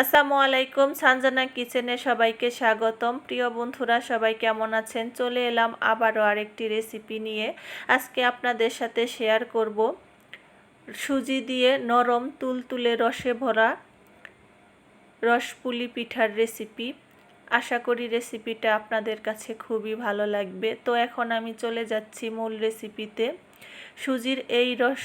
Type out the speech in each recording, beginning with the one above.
আসসালামু আলাইকুম, সানজানা কিচেনে সবাইকে স্বাগতম। প্রিয় বন্ধুরা, সবাই কেমন আছেন? চলে এলাম আবারও আরেকটি রেসিপি নিয়ে। আজকে আপনাদের সাথে শেয়ার করব সুজি দিয়ে নরম তুলতুলে রসে ভরা রসপুলি পিঠার রেসিপি আশা করি রেসিপিটা আপনাদের কাছে খুবই ভালো লাগবে। তো এখন আমি চলে যাচ্ছি মূল রেসিপিতে সুজির এই রস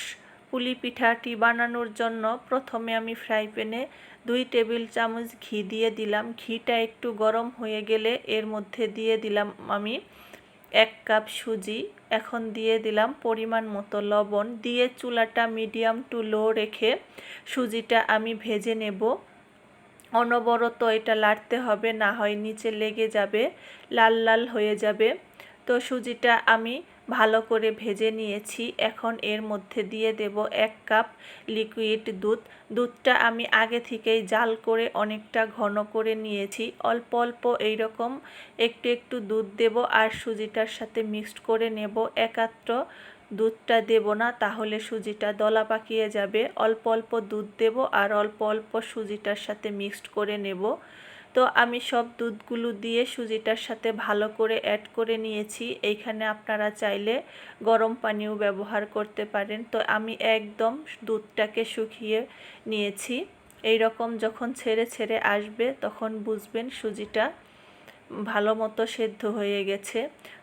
পুলি পিঠাটি বানানোর জন্য প্রথমে আমি ফ্রাই প্যানে দুই টেবিল চামচ ঘি দিয়ে দিলাম। ঘিটা একটু গরম হয়ে গেলে এর মধ্যে দিয়ে দিলাম আমি এক কাপ সুজি। এখন দিয়ে দিলাম পরিমাণ মতো লবণ। দিয়ে চুলাটা মিডিয়াম টু লো রেখে সুজিটা আমি ভেজে নেব। অনবরত এটা লাড়তে হবে, না হয় নিচে লেগে যাবে, লাল লাল হয়ে যাবে। তো সুজিটা আমি ভালো করে ভেজে নিয়েছি। এখন এর মধ্যে দিয়ে দেব এক কাপ লিকুইড দুধ। দুধটা আমি আগে থেকেই জাল করে অনেকটা ঘন করে নিয়েছি। অল্প অল্প এইরকম একটু একটু দুধ দেব আর সুজিটার সাথে মিক্সড করে নেব। একাত্র দুধটা দেব না, তাহলে সুজিটা দলা পাকিয়ে যাবে। অল্প অল্প দুধ দেব আর অল্প অল্প সুজিটার সাথে মিক্সড করে নেব। তো আমি সব দুধগুলো দিয়ে সুজিটার সাথে ভালো করে অ্যাড করে নিয়েছি। এইখানে আপনারা চাইলে গরম পানিও ব্যবহার করতে পারেন। তো আমি একদম দুধটাকে শুকিয়ে নিয়েছি। এই রকম যখন ছেড়ে ছেড়ে আসবে তখন বুঝবেন সুজিটা ভালো মতো সেদ্ধ হয়ে গেছে।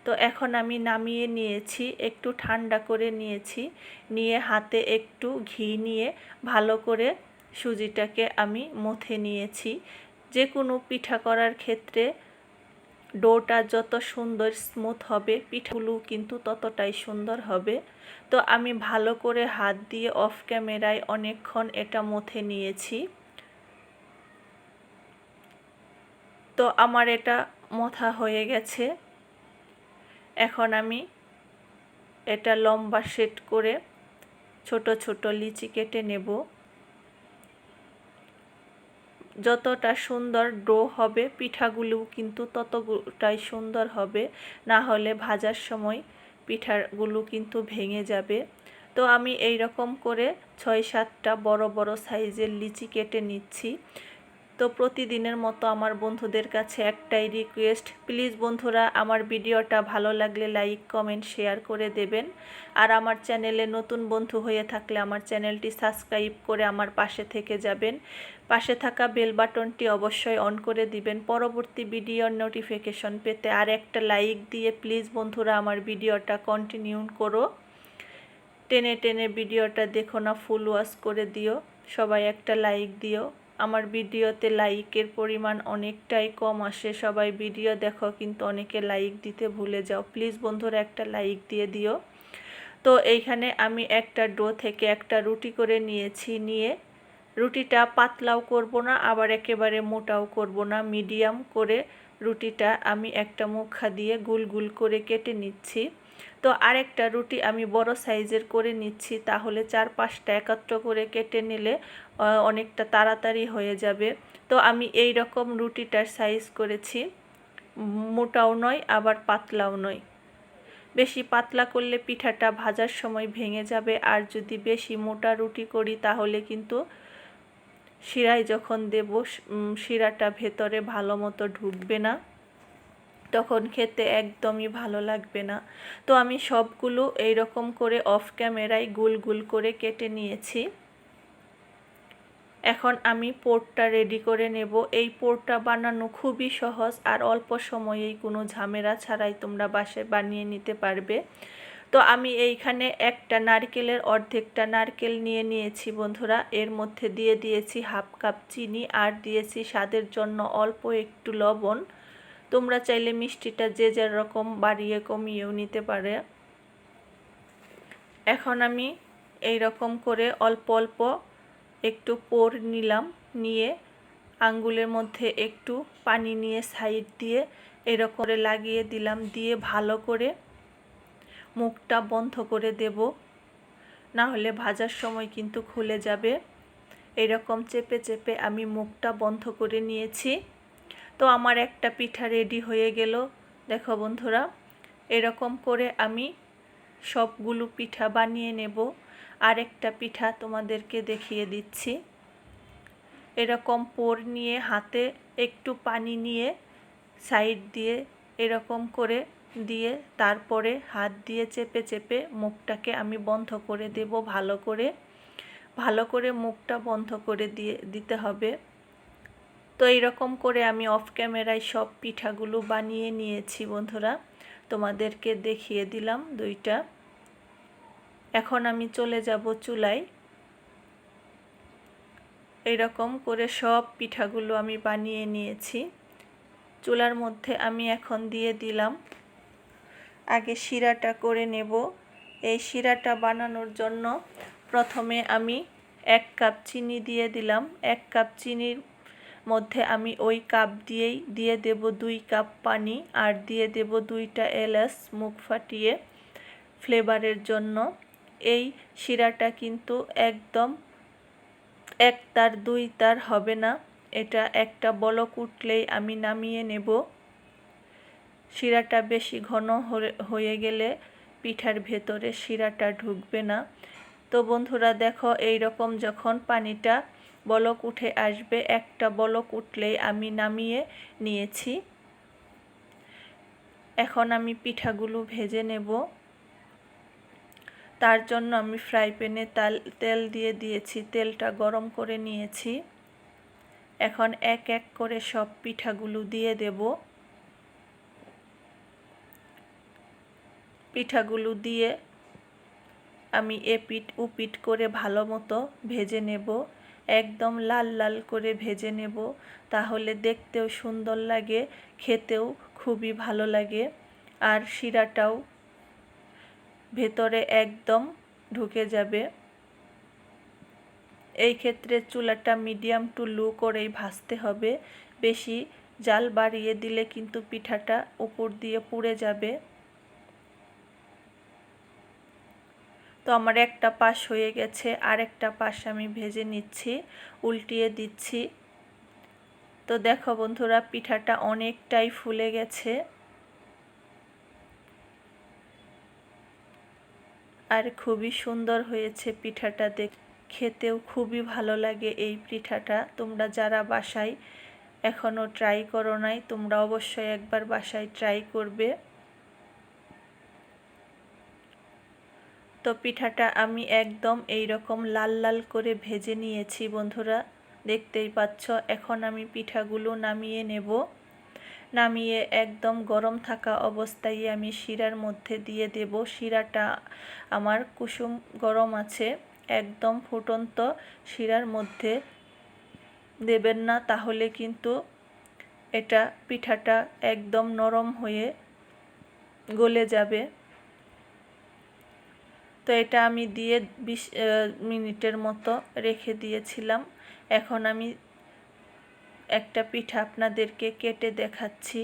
তো এখন আমি নামিয়ে নিয়েছি, একটু ঠান্ডা করে নিয়েছি। নিয়ে হাতে একটু ঘি নিয়ে ভালো করে সুজিটাকে আমি মথে নিয়েছি। যে কোনো পিঠা করার ক্ষেত্রে ডোটা যত সুন্দর স্মুথ হবে, পিঠাগুলো কিন্তু ততটাই সুন্দর হবে। তো আমি ভালো করে হাত দিয়ে অফ ক্যামেরায় অনেকক্ষণ এটা মথে নিয়েছি। তো আমার এটা মথা হয়ে গেছে। এখন আমি এটা লম্বা সেট করে ছোট ছোট লিচি কেটে নেব। যতটা সুন্দর ডো হবে পিঠাগুলো কিন্তু ততটাই সুন্দর হবে। না হলে ভাজার সময় পিঠাগুলো কিন্তু ভেঙে যাবে। তো আমি এই রকম করে ছয় সাতটা বড় বড় সাইজের লিচি কেটে নিচ্ছি। তো প্রতিদিনের মতো আমার বন্ধুদের কাছে একটাই রিকোয়েস্ট প্লিজ বন্ধুরা আমার ভিডিওটা ভালো লাগলে লাইক কমেন্ট শেয়ার করে দেবেন। আর আমার চ্যানেলে নতুন বন্ধু হয়ে থাকলে আমার চ্যানেলটি সাবস্ক্রাইব করে আমার পাশে থেকে যাবেন। পাশে থাকা বেল বাটনটি অবশ্যই অন করে দিবেন। পরবর্তী ভিডিওর নোটিফিকেশন পেতে আর একটা লাইক দিয়ে প্লিজ বন্ধুরা আমার ভিডিওটা কন্টিনিউ করো। টেনে টেনে ভিডিওটা দেখো না, ফুল ওয়াশ করে দিও। সবাই একটা লাইক দিও। আমার ভিডিওতে লাইকের পরিমাণ অনেকটাই কম আসে। সবাই ভিডিও দেখো, কিন্তু অনেকে লাইক দিতে ভুলে যাও। প্লিজ বন্ধুরা একটা লাইক দিয়ে দিও। তো এইখানে আমি একটা ডো থেকে একটা রুটি করে নিয়েছি, নিয়ে রুটিটা পাতলাও করব না, আবার একেবারে মোটাও করব না। মিডিয়াম করে রুটিটা আমি একটা মুখা দিয়ে গুল গুল করে কেটে নিচ্ছি। তো আরেকটা রুটি আমি বড় সাইজের করে নিচ্ছি, তাহলে চার পাঁচটা একত্র করে কেটে নিলে অনেকটা তাড়াতাড়ি হয়ে যাবে। তো আমি এই রকম রুটিটার সাইজ করেছি। মোটাও নয়, আবার পাতলাও নয়। বেশি পাতলা করলে পিঠাটা ভাজার সময় ভেঙে যাবে, আর যদি বেশি মোটা রুটি করি, তাহলে কিন্তু শিরায় যখন দেব শিরাটা ভেতরে ভালো মতো ঢুকবে না, তখন খেতে একদমই ভালো লাগবে না। তো আমি সবগুলো এই রকম করে অফ ক্যামেরায় গুল গুল করে কেটে নিয়েছি। এখন আমি পোর্টটা রেডি করে নেব। এই পোর্টটা বানানো খুবই সহজ, আর অল্প সময়েই কোনো ঝামেলা ছাড়াই তোমরা বাসে বানিয়ে নিতে পারবে। তো আমি এইখানে একটা নারকেলের অর্ধেকটা নারকেল নিয়ে নিয়েছি বন্ধুরা। এর মধ্যে দিয়ে দিয়েছি হাফ কাপ চিনি আর দিয়েছি স্বাদের জন্য অল্প একটু লবণ। তোমরা চাইলে মিষ্টিটা যে যার রকম বাড়িয়ে কমিয়েও নিতে পারে। এখন আমি এই রকম করে অল্প অল্প একটু পোর নিলাম। নিয়ে আঙ্গুলের মধ্যে একটু পানি নিয়ে সাইড দিয়ে এরকম করে লাগিয়ে দিলাম। দিয়ে ভালো করে মুখটা বন্ধ করে দেব। না হলে ভাজার সময় কিন্তু খুলে যাবে। এরকম চেপে চেপে আমি মুখটা বন্ধ করে নিয়েছি। তো আমার একটা পিঠা রেডি হয়ে গেল। দেখো বন্ধুরা, এরকম করে আমি সবগুলো পিঠা বানিয়ে নেব। আর একটা পিঠা তোমাদেরকে দেখিয়ে দিচ্ছি। এরকম পোর নিয়ে হাতে একটু পানি নিয়ে সাইড দিয়ে এরকম করে দিয়ে তারপরে হাত দিয়ে চেপে চেপে মুখটাকে আমি বন্ধ করে দেব। ভালো করে ভালো করে মুখটা বন্ধ করে দিয়ে দিতে হবে। তো এইরকম করে আমি অফ ক্যামেরায় সব পিঠাগুলো বানিয়ে নিয়েছি বন্ধুরা। তোমাদেরকে দেখিয়ে দিলাম দুইটা। এখন আমি চলে যাব চুলায়। এইরকম করে সব পিঠাগুলো আমি বানিয়ে নিয়েছি। চুলার মধ্যে আমি এখন দিয়ে দিলাম আগে শিরাটা করে নেব। এই শিরাটা বানানোর জন্য প্রথমে আমি এক কাপ চিনি দিয়ে দিলাম। এক কাপ চিনির মধ্যে আমি ওই কাপ দিয়েই দিয়ে দেব দুই কাপ পানি আর দিয়ে দেব দুইটা এলাচ মুখ ফাটিয়ে ফ্লেভারের জন্য। এই শিরাটা কিন্তু একদম এক তার দুই তার হবে না। এটা একটা বলক উঠলেই আমি নামিয়ে নেব। শিরাটা বেশি ঘন হয়ে গেলে পিঠার ভেতরে শিরাটা ঢুকবে না। তো বন্ধুরা দেখো এই রকম যখন পানিটা বলক উঠে আসবে, একটা বলক উঠলেই আমি নামিয়ে নিয়েছি। এখন আমি পিঠাগুলো ভেজে নেব। তার জন্য আমি ফ্রাই প্যানে তাল তেল দিয়ে দিয়েছি, তেলটা গরম করে নিয়েছি। এখন এক এক করে সব পিঠাগুলো দিয়ে দেব। পিঠাগুলো দিয়ে আমি এপিট উপিট করে ভালো মতো ভেজে নেব। একদম লাল লাল করে ভেজে নেব। তাহলে দেখতেও সুন্দর লাগে, খেতেও খুবই ভালো লাগে। আর শিরাটাও ভেতরে একদম ঢুকে যাবে। এই ক্ষেত্রে চুলাটা মিডিয়াম টু লো করেই ভাজতে হবে। বেশি জাল বাড়িয়ে দিলে কিন্তু পিঠাটা উপর দিয়ে পুড়ে যাবে। তো আমার একটা পাশ হয়ে গেছে, আর একটা পাশ আমি ভেজে নিচ্ছি, উল্টিয়ে দিচ্ছি। তো দেখো বন্ধুরা, পিঠাটা অনেকটাই ফুলে গেছে। আর খুবই সুন্দর হয়েছে পিঠাটা দেখ, খেতেও খুবই ভালো লাগে এই পিঠাটা। তোমরা যারা বাসায় এখনও ট্রাই করো নাই, তোমরা অবশ্যই একবার বাসায় ট্রাই করবে। তো পিঠাটা আমি একদম এই রকম লাল লাল করে ভেজে নিয়েছি বন্ধুরা। দেখতেই পাচ্ছ, এখন আমি পিঠাগুলো নামিয়ে নেব। নামিয়ে একদম গরম থাকা অবস্থায় আমি শিরার মধ্যে দিয়ে দেব। শিরাটা আমার কুসুম গরম আছে, একদম ফুটন্ত শিরার মধ্যে দেবেন না, তাহলে কিন্তু এটা পিঠাটা একদম নরম হয়ে গলে যাবে। তো এটা আমি দিয়ে বিশ মিনিটের মতো রেখে দিয়েছিলাম। এখন আমি একটা পিঠা আপনাদেরকে কেটে দেখাচ্ছি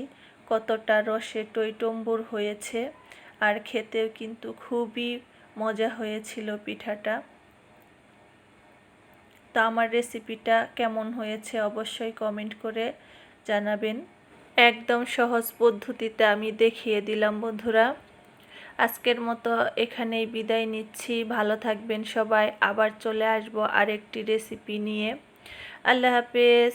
কতটা রসে টইটম্বুর হয়েছে। আর খেতেও কিন্তু খুবই মজা হয়েছিল পিঠাটা। তো আমার রেসিপিটা কেমন হয়েছে অবশ্যই কমেন্ট করে জানাবেন। একদম সহজ পদ্ধতিতে আমি দেখিয়ে দিলাম বন্ধুরা। আজকের মতো এখানেই বিদায় নিচ্ছি। ভালো থাকবেন সবাই। আবার চলে আসব আরেকটি রেসিপি নিয়ে। আল্লাহ হাফেজ।